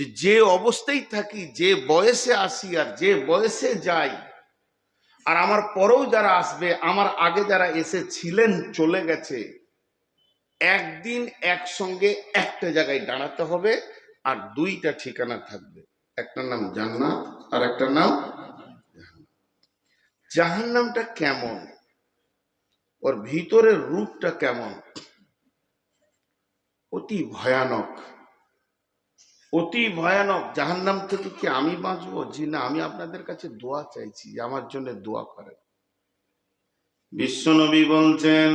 যে যে অবস্থায় থাকি, যে বয়সে আসি আর যে বয়সে যাই, আর আমার পরেও যারা আসবে, আমার আগে যারা এসেছিলেন, চলে গেছে, একদিন একসঙ্গে একটা জায়গায় দাঁড়াতে হবে আর দুইটা ঠিকানা থাকবে। একটা নাম জান্নাত আর একটা নাম জাহান্নামটা কেমন? ওর ভিতরের রূপটা কেমন? অতি ভয়ানক। অতি ভয়ানক। জাহান্নাম থেকে কি আমি বাঁচবো? জি না, আমি আপনাদের কাছে দোয়া চাইছি আমার জন্য দোয়া করেন। বিশ্বনবী বলছেন,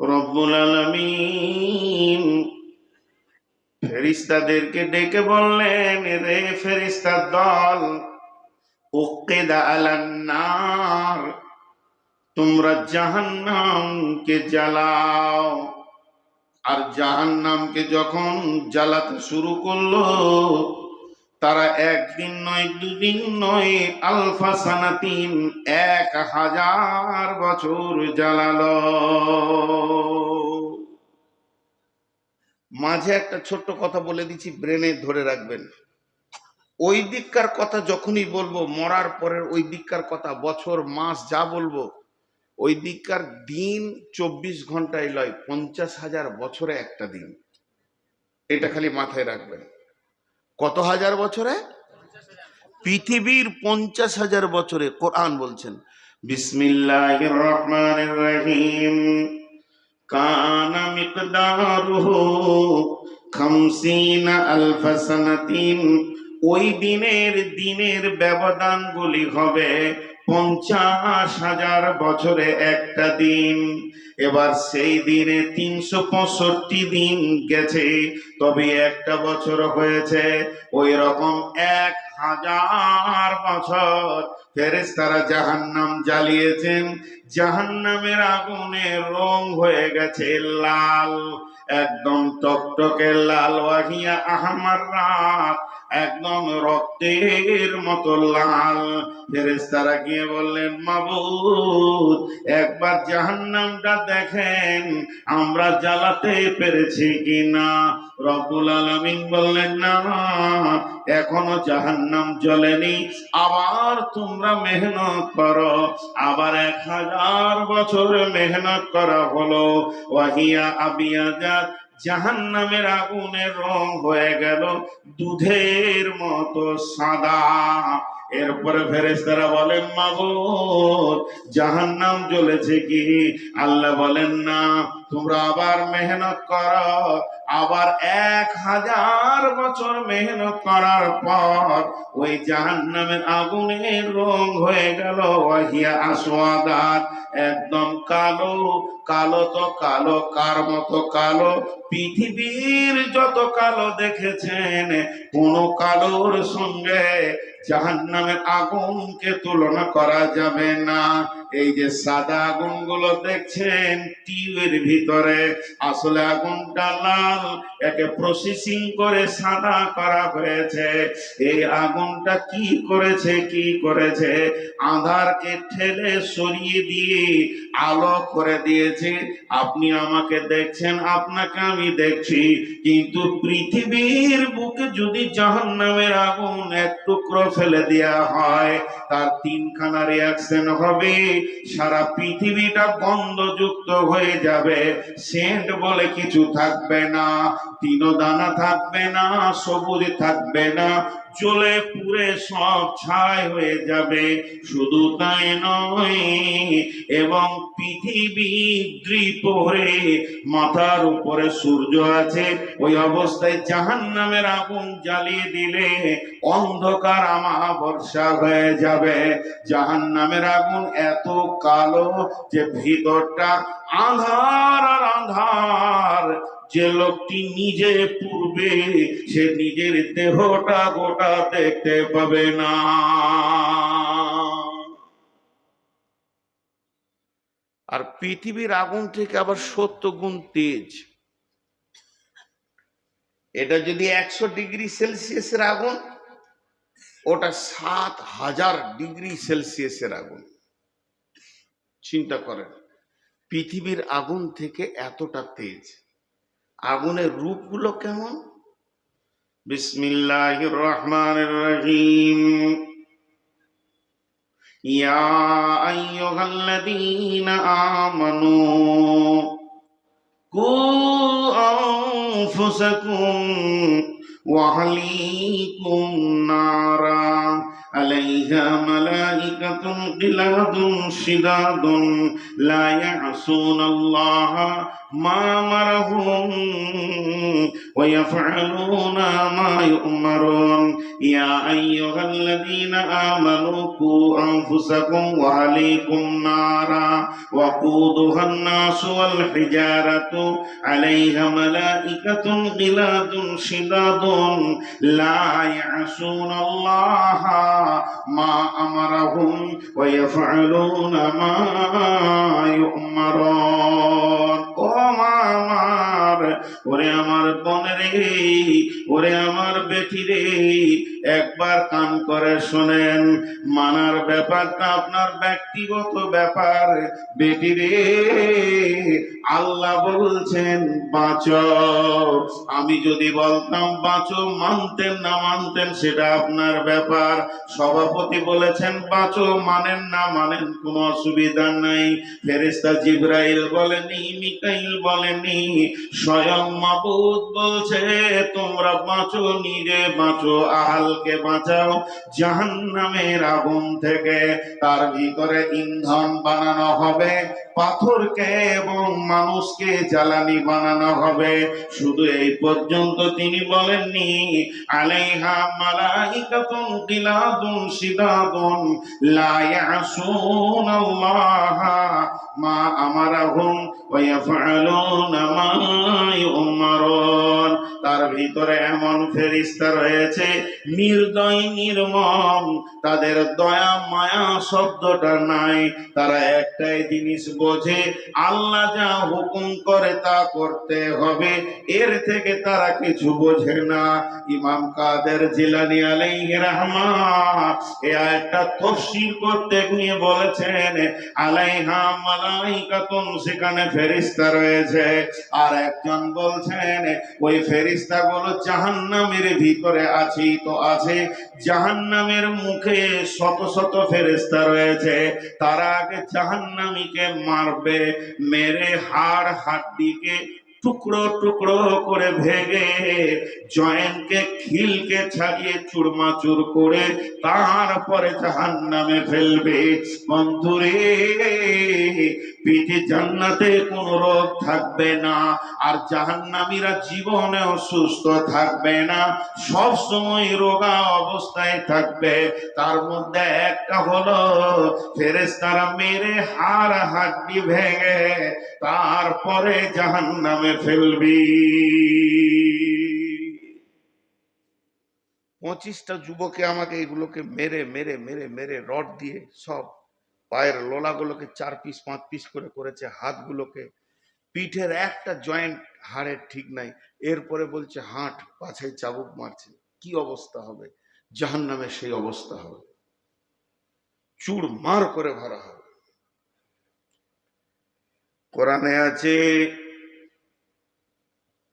রব্বুল আলামিন ফেরিস্তাদেরকে ডেকে বললেন, রে ফেরিস্তার দল উকিদা আলান্নার তোমরা জাহান্নামকে জ্বালাও। আর জাহান নামকে যখন জ্বালাতে শুরু করল, তারা একদিন নয়, দুদিন নয়, আলফা সানাতিন এক হাজার বছর জ্বালাল। মাঝে একটা ছোট্ট কথা বলে দিচ্ছি, ব্রেনে ধরে রাখবেন। ওই দিককার কথা যখনই বলব, মরার পরের ওই দিককার কথা, বছর, মাস যা বলব ওই দিককার দিন চব্বিশ ঘন্টায় লয়, পঞ্চাশ হাজার বছরে একটা দিন। এটা খালি মাথায় রাখবেন। কত হাজার বছরে? পৃথিবীর পঞ্চাশ হাজার বছরে কোরআন বলছেন বিসমিল্লাহ রহিম খামসিনা ওই দিনের দিনের ব্যবধানগুলি হবে পঞ্চাশ হাজার বছরে একটা দিন। এবার সেই দিনে তিনশো পঁয়ষট্টি দিন গেছে, তবে একটা বছর হয়েছে, ওই রকম এক হাজার বছর। ফেরেস্তারা জাহান্নাম জ্বালিয়েছেন, জাহান্নামের আগুনের রং হয়ে গেছে লাল। একদম টকটকে লাল ওয়াহিয়া আহমার রাত, একদম রক্তের মতো লাল। ফেরেস্তারা গিয়ে বললেন, মাবুদ, একবার জাহান্নামটা দেখেন, আমরা জ্বালাতে পেরেছি কিনা? রব্বুল আলামিন বললেন, না এখনও জাহান্নাম জ্বলেনি। আবার তোমরা মেহনত করো। আবার এক হাজার বছর মেহনত করা হলো। ওয়াহিয়া আবিয়াজাত, জাহান্নামের আগুনের রং হয়ে গেল দুধের মতো সাদা। এরপরে ফেরেস্তারা বলেন মাবুদ জাহান্নাম জ্বলেছে কি? আল্লাহ বলেন, না তোমরা আবার মেহনত করো। আবার এক হাজার বছর মেহনত করার পর ওই জাহান্নামের আগুনের রং হয়ে গেল একদম কালো কালো তো কালো, কার মতো কালো? পৃথিবীর যত কালো দেখেছেন, কোন কালোর সঙ্গে জাহান্নামের আগুনকে তুলনা করা যাবে না। এই যে সাদা আগুনগুলো দেখছেন টিউবের ভিতরে, আসলে আগুনটা লাল, একে প্রসেসিং করে সাদা করা হয়েছে। এই আগুনটা কি করেছে কি করেছে? আধারকে ঠেলে সরিয়ে দিয়ে আলো করে দিয়েছে। আপনি আমাকে দেখছেন, আপনাকে আমি দেখছি। কিন্তু পৃথিবীর বুকে যদি জাহান্নামের আগুন এক টুকরো ফেলে দেওয়া হয়, তার তিনখানা রিয়াকশন হবে। সারা পৃথিবীটা গন্ধযুক্ত হয়ে যাবে। সেন্ট বলে কিছু থাকবে না। তিনো দানা থাকবে না, সবুজ থাকবে না, জ্বলে পুড়ে সব ছাই হয়ে যাবে। শুধু তাই নয়, এবং পৃথিবী দ্বিপহরে মাথার উপরে সূর্য আছে। ওই অবস্থায় জাহান নামের আগুন জ্বালিয়ে দিলে অন্ধকার আমাবর্ষা হয়ে যাবে। জাহান নামের আগুন এত কালো যে ভিতরটা আধার আর আধার। যে লোকটি নিজে পূর্বে সে নিজের দেহটা গোটা দেখতে পাবে না। আর পৃথিবীর আগুন থেকে আবার সত্য গুণ তেজ। এটা যদি একশো ডিগ্রি সেলসিয়াসের আগুন, ওটা সাত হাজার ডিগ্রি সেলসিয়াসের আগুন। চিন্তা করেন, পৃথিবীর আগুন থেকে এতটা তেজ। আগুনের রূপগুলো কেমন بسم الله الرحمن الرحيم يا أيها الذين آمنوا قوا أنفسكم وأهليكم نارا عليها ملائكة غلاد شداد لا يعصون الله ما أمرهم ويفعلون ما يؤمرون. يا أيها الذين آمنوا قوا أنفسكم وأهليكم نارا وقودها الناس والحجارة. عليها ملائكة غلاد شداد. لا يعصون الله ما أمرهم ويفعلون ما يؤمرون. মা আমার ওরে আমার বোন রে, ওরে আমার বেটি রে, একবার কান করে শোনেন, মানার ব্যাপারটা আপনার ব্যক্তিগত ব্যাপার। বেটি রে, আল্লাহ বলছেন, বাঁচো। আমি যদি বলতাম, বাঁচো, মানতেন না মানতেন, সেটা আপনার ব্যাপার। সভাপতি বলেছেন, বাঁচো, মানেন না মানেন, কোনো অসুবিধা নাই। ফেরেস্তা জিব্রাইল বলেনি, মিকাইল বলেনি স্বয়ং মাবুদ বলছে, তোমরা বাঁচো নিজে বাঁচো, আহালকে বাঁচাও, জাহান্নামের আগুন থেকে। তার ভিতরে ইন্ধন বানানো হবে। পাথরকে এবং মানুষকে জ্বালানি বানানো হবে। শুধু এই পর্যন্ত তিনি বলেননি, আলাইহা মালাইকাতুন গিলাদুন শিদাদুন, লা ইয়াসুন আল্লাহ, মা আমারাহুম ওয়া ইয়াফআলুনা মা ইউমারুন। তার ভিতরে এমন ফেরেশতা রয়েছে, নির্দয়, নির্মম, তাদের দয়া, মায়া শব্দটা নাই। তারা একটাই জিনিস বোঝে, আল্লাহ যা হুকুম করে তা করতে হবে। এর থেকে তারা কিছু বোঝে না। ইমাম কাদের জিলানি আলাইহি রহমান এ তফসির করতে গিয়ে বলেছেন, আলাইহা মালাইকাতুন সেখানে ফেরেশতা রয়েছে। আর একজন বলছেন, ওই ফেরেশতা গুলো জাহান্নামের ভিতরে আছেই তো আছে। জাহান্নামের মুখে শত শত ফেরেশতা রয়েছে। তারা আগে জাহান্নামীকে মারবে, মেরে হাড় হাড্ডিকে টুকরো টুকরো করে ভেঙে জয়েন্টকে খিলকে ছাড়িয়ে চুরমা চুর করে তারপরে জাহান নামে ফেলবে। বন্ধুরে পিঠে জান্নাতে কোন রোগ থাকবে না, আর জাহান্নামীরা জীবনেও সুস্থ থাকবে না। সব সময় রোগা অবস্থায় থাকবে। তার মধ্যে একটা হলো ফেরেস্তারা মেরে হাড় হাড্ডি ভেঙে তারপরে জাহান নামে ফেলবি। পঁচিশটা যুবকে আমাকে এগুলোকে মেরে মেরে মেরে মেরে রড দিয়ে সব পায়ের লোলাগুলোকে চার পিস পাঁচ পিস করে করেছে, হাতগুলোকে। পিঠের একটা জয়েন্ট হাড়ের ঠিক নাই। এরপরে বলছে, হাঁট পাছায় চাবুক মারছে। কি অবস্থা হবে? জাহান নামে সেই অবস্থা হবে। চুড় মার করে ভরা হবে। কোরআনে আছে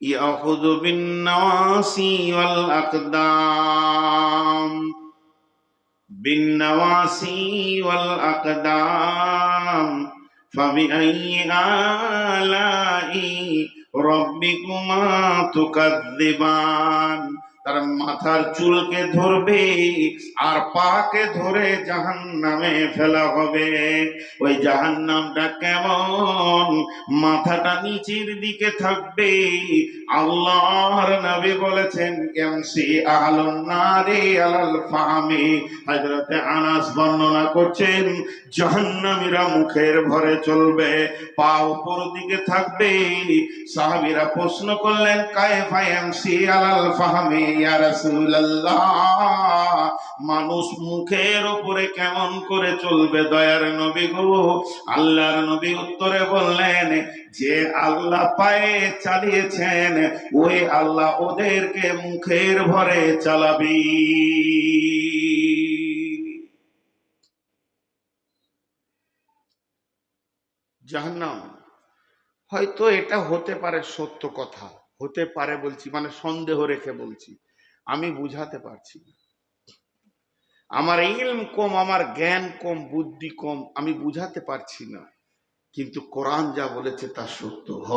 ইয়াখুযু বিন নাওয়াসি ওয়াল আকদাম। بالنواسي والأقدام فبأي آلاء ربكما تكذبان؟ তার মাথার চুলকে ধরবে আর পাকে ধরে জাহান নামে ফেলা হবে। ওই জাহান নামটা কেমন? মাথাটা নিচের দিকে থাকবে। আল্লাহর নবী বলেছেন, এমসি আলম নারে আলাল ফাহামি। হযরতে আনাস বর্ণনা করছেন, জাহান্নামীরা মুখের ভরে চলবে, পা উপর দিকে থাকবে। সাহাবীরা প্রশ্ন করলেন কায়ফা এমসি আলাল ফাহামি? মানুষ মুখের উপরে কেমন করে চলবে দয়ার নবী গো? আল্লাহর নবী উত্তরে বললেন, যে আল্লাহ পায়ে চালিয়েছেন, ওই আল্লাহ ওদেরকে মুখের ভরে চালাবি। জাহান্নাম, হয়তো এটা হতে পারে সত্য কথা। হতে পারে বলছি মানে সন্দেহ রেখে বলছি, আমি বুঝাতে পারছি না। আমার ইলম কম, আমার জ্ঞান কম, বুদ্ধি কম, আমি বুঝাতে পারছি না। কিন্তু কোরআন যা বলেছে তা সত্য হ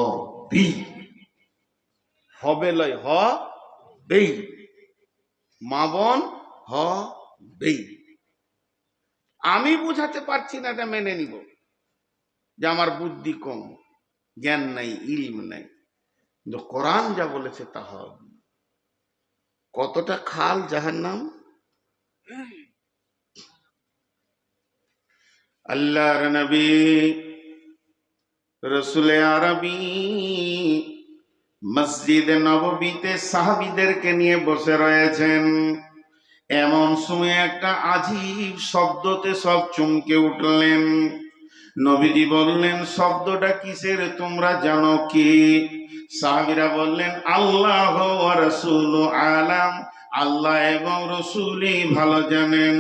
হবে লয় হ মা বোন হ আমি বুঝাতে পারছি না, এটা মেনে নিব। যে আমার বুদ্ধি কম, জ্ঞান নাই, ইলম নাই। কিন্তু কোরআন যা বলেছে তা হবে কতটা খাল যাহার নাম আল্লাহর নবী, রসুলে আরবি, মসজিদে নববীতে সাহাবিদেরকে নিয়ে বসে রয়েছেন। এমন সময় একটা আজীব শব্দতে সব চমকে উঠলেন। নবীজি বললেন, শব্দটা কিসের? তোমরা জানো কি? সাহাবিরা বললেন আল্লাহ রসুল আলাম। আল্লাহ এবং রসুলই ভালো জানেন।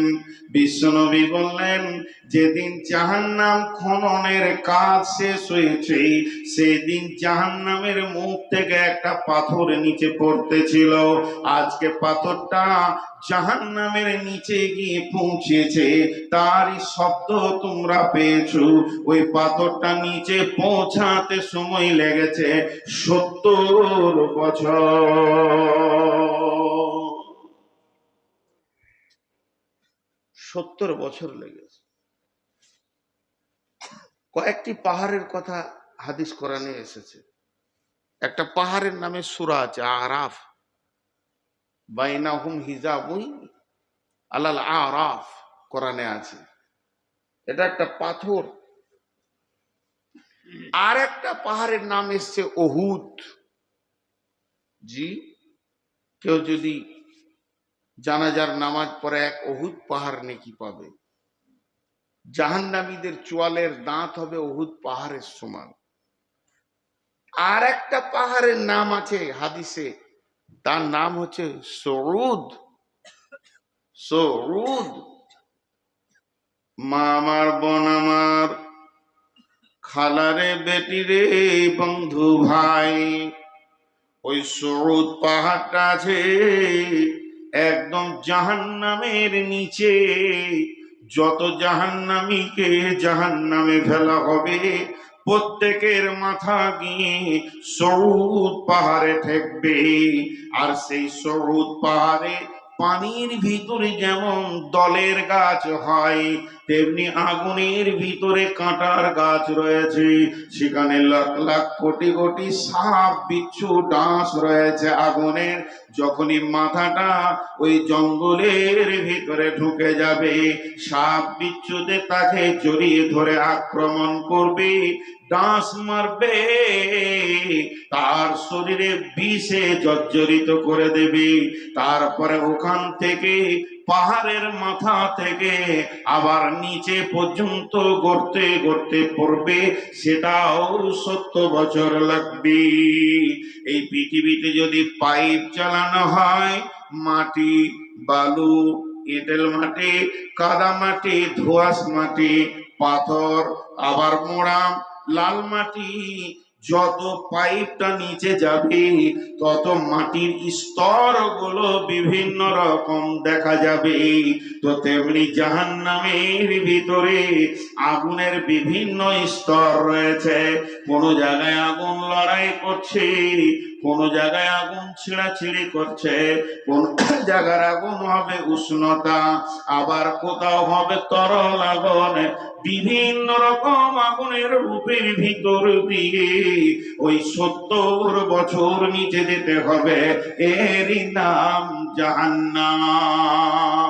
বিশ্বনবী বললেন, যেদিন জাহান্নাম খননের কাজ শেষ হয়েছে, সেদিন জাহান্নামের মুখ থেকে একটা পাথর নিচে পড়তেছিল। আজকে পাথরটা জাহান্নামের নিচে গিয়ে পৌঁছেছে। তারই শব্দ তোমরা পেয়েছ। ওই পাথরটা নিচে পৌঁছাতে সময় লেগেছে সত্তর বছর। সত্তর বছর লেগেছে। কয়েকটি পাহাড়ের কথা হাদিস কোরআনে এসেছে। একটা পাহাড়ের নামে সুরা আছে, আরাফ। বাইনাহুম হিজাবুই আলাল আরাফ কোরআনে আছে। এটা একটা পাথর। আর একটা পাহাড়ের নাম এসছে ওহুদ। জি, কেউ যদি জানাজার নামাজ পরে এক অহুদ পাহাড় নেকি পাবে। জাহান্নামীদের চোয়ালের দাঁত হবে অহুদ পাহাড়ের সমান। আর একটা পাহাড়ের নাম আছে হাদিসে, তার নাম হচ্ছে সরুদ সরুদ মা আমার বোন আমার খালারে বেটি রে, বন্ধু ভাই, ওই সরুদ পাহাড়টা আছে একদম জাহান্নামের নিচে। যত জাহান্নামীকে জাহান্নামে ফেলা হবে, প্রত্যেকের মাথা গিয়ে সৌদ পাহাড়ে ঠেকবে। আর সেই সৌদ পাহাড়ে পানির ভিতরে যেমন দলের গাছ হয় তেমনি আগুনের ভিতরে কাঁটার গাছ রয়েছে। সেখানে লাখ লাখ কোটি কোটি সাপ, বিচ্ছু ডাঁশ রয়েছে আগুনের। যখনই মাথাটা ওই জঙ্গলের ভিতরে ঢুকে যাবে, সাপ বিচ্ছুতে তাকে জড়িয়ে ধরে আক্রমণ করবে ডাঁশ মারবে, তার শরীরে বিষে জর্জরিত করে দেবে। তারপরে ওখান থেকে পাহাড়ের মাথা থেকে আবার নিচে পর্যন্ত গড়তে গড়তে পড়বে, সেটাও সত্তর বছর লাগবে। এই পৃথিবীতে যদি পাইপ চালানো হয়, মাটি, বালু, এঁটেল মাটি, কাদা মাটি, ধোয়াশ মাটি, পাথর, আবার মোড়াম, লাল মাটি যত পাইপটা নিচে যাবে, তত মাটির স্তরগুলো বিভিন্ন রকম দেখা যাবে। তো তেমনি জাহান নামের ভিতরে আগুনের বিভিন্ন স্তর রয়েছে। কোনো জায়গায় আগুন লড়াই করছে কোন জায়গায় আগুন ছিঁড়াছিঁড়ি করছে, কোন জায়গার আগুন হবে উষ্ণতা, আবার কোথাও হবে তরল আগুন। বিভিন্ন রকম আগুনের রূপের ভিতর দিয়ে ওই সত্তর বছর নিচে যেতে হবে, এরই নাম জাহান্নাম।